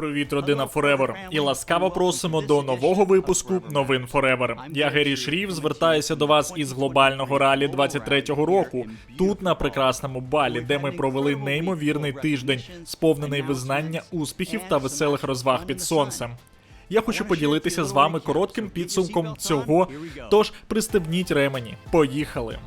Привіт, родина Forever! І ласкаво просимо до нового випуску новин Forever. Я Гері Шрів звертаюся до вас із глобального ралі 23-го року. Тут на прекрасному балі, де ми провели неймовірний тиждень, сповнений визнання успіхів та веселих розваг під сонцем. Я хочу поділитися з вами коротким підсумком цього. Тож пристебніть ремені. Поїхали!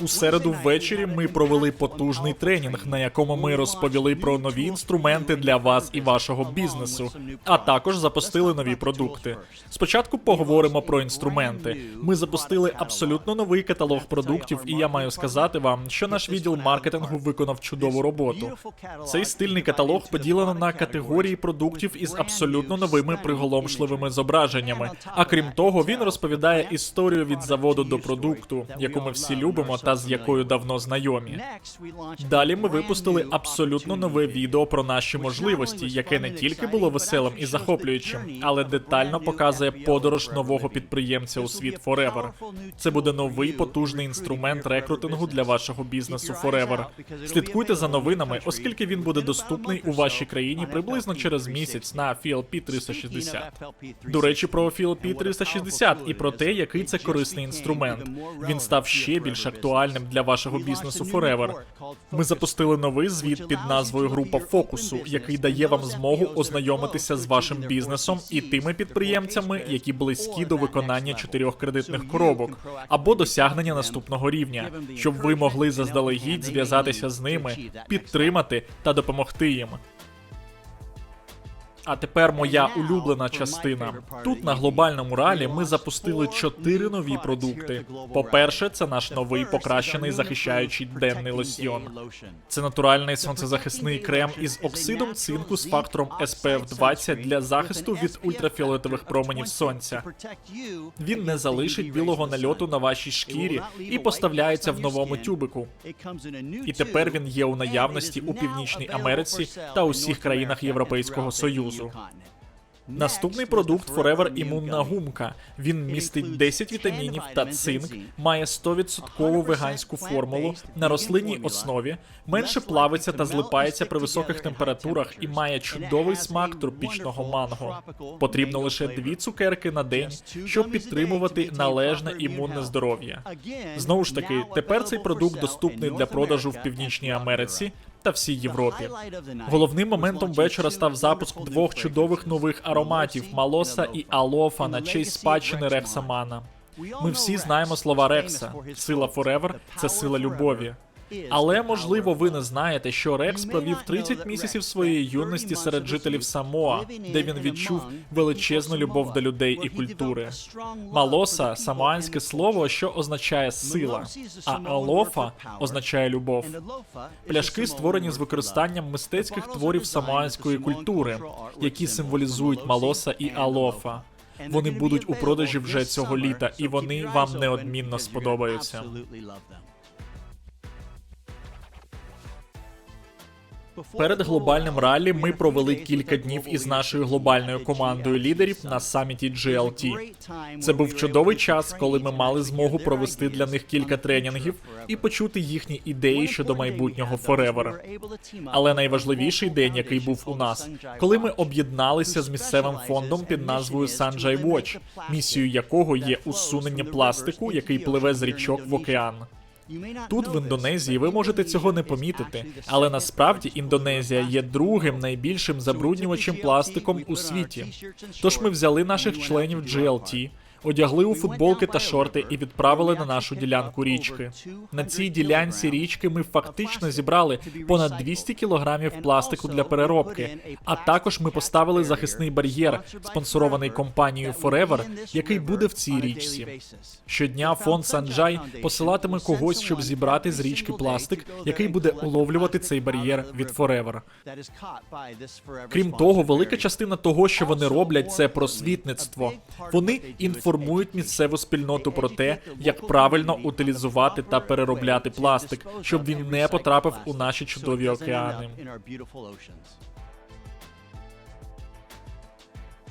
У середу ввечері ми провели потужний тренінг, на якому ми розповіли про нові інструменти для вас і вашого бізнесу, а також запустили нові продукти. Спочатку поговоримо про інструменти. Ми запустили абсолютно новий каталог продуктів, і я маю сказати вам, що наш відділ маркетингу виконав чудову роботу. Цей стильний каталог поділено на категорії продуктів із абсолютно новими приголомшливими зображеннями. А крім того, він розповідає історію від заводу до продукту, яку ми всі любимо та з якою давно знайомі. Далі ми випустили абсолютно нове відео про наші можливості, яке не тільки було веселим і захоплюючим, але детально показує подорож нового підприємця у світ Forever. Це буде новий потужний інструмент рекрутингу для вашого бізнесу Forever. Слідкуйте за новинами, оскільки він буде доступний у вашій країні приблизно через місяць на FLP 360. До речі, про FLP 360 і про те, який це корисний інструмент. Він став ще більш актуальним для вашого бізнесу Forever. Ми запустили новий звіт під назвою Група фокусу, який дає вам змогу ознайомитися з вашим бізнесом і тими підприємцями, які близькі до виконання чотирьох кредитних коробок або досягнення наступного рівня, щоб ви могли заздалегідь зв'язатися з ними, підтримати та допомогти їм. А тепер моя улюблена частина. Тут на глобальному ралі ми запустили чотири нові продукти. По-перше, це наш новий покращений захищаючий денний лосьйон. Це натуральний сонцезахисний крем із оксидом цинку з фактором SPF 20 для захисту від ультрафіолетових променів сонця. Він не залишить білого нальоту на вашій шкірі і поставляється в новому тюбику. І тепер він є у наявності у Північній Америці та усіх країнах Європейського Союзу. Наступний продукт Forever імунна гумка. Він містить 10 вітамінів та цинк, має 100% веганську формулу на рослинній основі, менше плавиться та злипається при високих температурах і має чудовий смак тропічного манго. Потрібно лише дві цукерки на день, щоб підтримувати належне імунне здоров'я. Знову ж таки, тепер цей продукт доступний для продажу в Північній Америці та всій Європі. Головним моментом вечора став запуск двох чудових нових ароматів Малоса і Алофа на честь спадщини Рексамана. Ми всі знаємо слова Рекса. Сила Форевер – це сила любові. Але можливо, ви не знаєте, що Рекс провів 30 місяців своєї юності серед жителів Самоа, де він відчув величезну любов до людей і культури. Малоса самоанське слово, що означає сила, а алофа означає любов. Пляшки створені з використанням мистецьких творів самоанської культури, які символізують малоса і алофа. Вони будуть у продажі вже цього літа, і вони вам неодмінно сподобаються. Перед глобальним раллі ми провели кілька днів із нашою глобальною командою лідерів на саміті GLT. Це був чудовий час, коли ми мали змогу провести для них кілька тренінгів і почути їхні ідеї щодо майбутнього Forever. Але найважливіший день, який був у нас, коли ми об'єдналися з місцевим фондом під назвою Sanjay Watch, місією якого є усунення пластику, який пливе з річок в океан. Тут в Індонезії ви можете цього не помітити, але насправді Індонезія є другим найбільшим забруднювачем пластиком у світі. Тож ми взяли наших членів GLT, одягли у футболки та шорти і відправили на нашу ділянку річки. На цій ділянці річки ми фактично зібрали понад 200 кілограмів пластику для переробки. А також ми поставили захисний бар'єр, спонсорований компанією Forever, який буде в цій річці. Щодня фонд Санджай посилатиме когось, щоб зібрати з річки пластик, який буде уловлювати цей бар'єр від Forever. Крім того, велика частина того, що вони роблять, це просвітництво. Вони інформують інформують місцеву спільноту про те, як правильно утилізувати та переробляти пластик, щоб він не потрапив у наші чудові океани.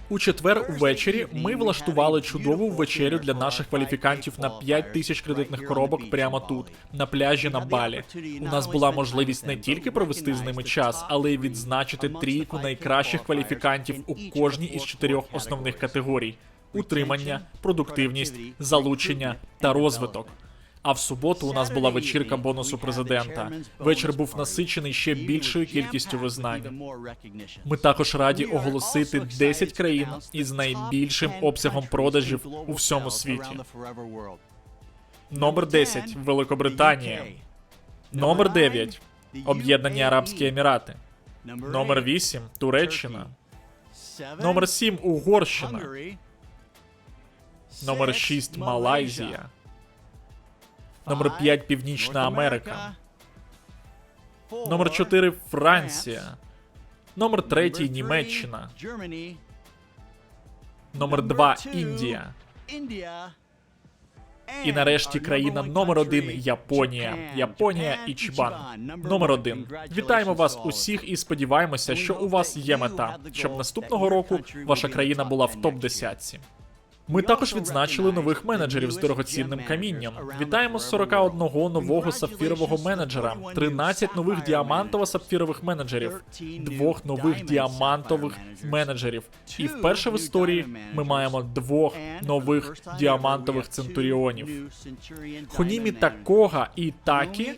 У четвер увечері ми влаштували чудову вечерю для наших кваліфікантів на 5 тисяч кредитних коробок прямо тут, на пляжі на Балі. У нас була можливість не тільки провести з ними час, але й відзначити трійку найкращих кваліфікантів у кожній із чотирьох основних категорій: утримання, продуктивність, залучення та розвиток. А в суботу у нас була вечірка бонусу президента. Вечір був насичений ще більшою кількістю визнань. Ми також раді оголосити 10 країн із найбільшим обсягом продажів у всьому світі. Номер 10 Великобританія. Номер 9 Об'єднані Арабські Емірати. Номер 8 Туреччина. Номер 7 Угорщина. Номер 6 Малайзія. Номер 5 Північна Америка. Номер 4 Франція. Номер 3 Німеччина. Номер 2 Індія. І нарешті країна номер один Японія. Японія і Чібан. Номер один. Вітаємо вас усіх і сподіваємося, що у вас є мета, щоб наступного року ваша країна була в топ 10 ми також відзначили нових менеджерів з дорогоцінним камінням. Вітаємо з 41 нового сапфірового менеджера, 13 нових діамантово-сапфірових менеджерів, двох нових діамантових менеджерів. І вперше в історії ми маємо двох нових діамантових центуріонів. Хонімі Такога і Такі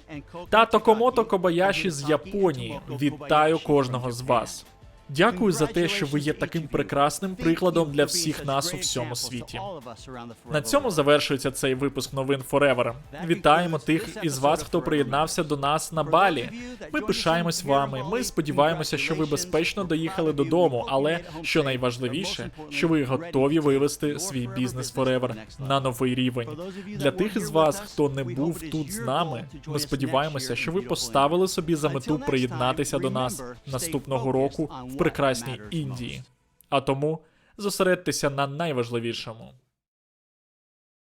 та Токомото Кобаяші з Японії. Вітаю кожного з вас. Дякую за те, що ви є таким прекрасним прикладом для всіх нас у всьому світі. На цьому завершується цей випуск новин Forever. Вітаємо тих із вас, хто приєднався до нас на балі. Ми пишаємось вами. Ми сподіваємося, що ви безпечно доїхали додому. Але що найважливіше, що ви готові вивести свій бізнес Forever на новий рівень. Для тих із вас, хто не був тут з нами, ми сподіваємося, що ви поставили собі за мету приєднатися до нас наступного року прекрасній Індії. А тому зосередьтеся на найважливішому.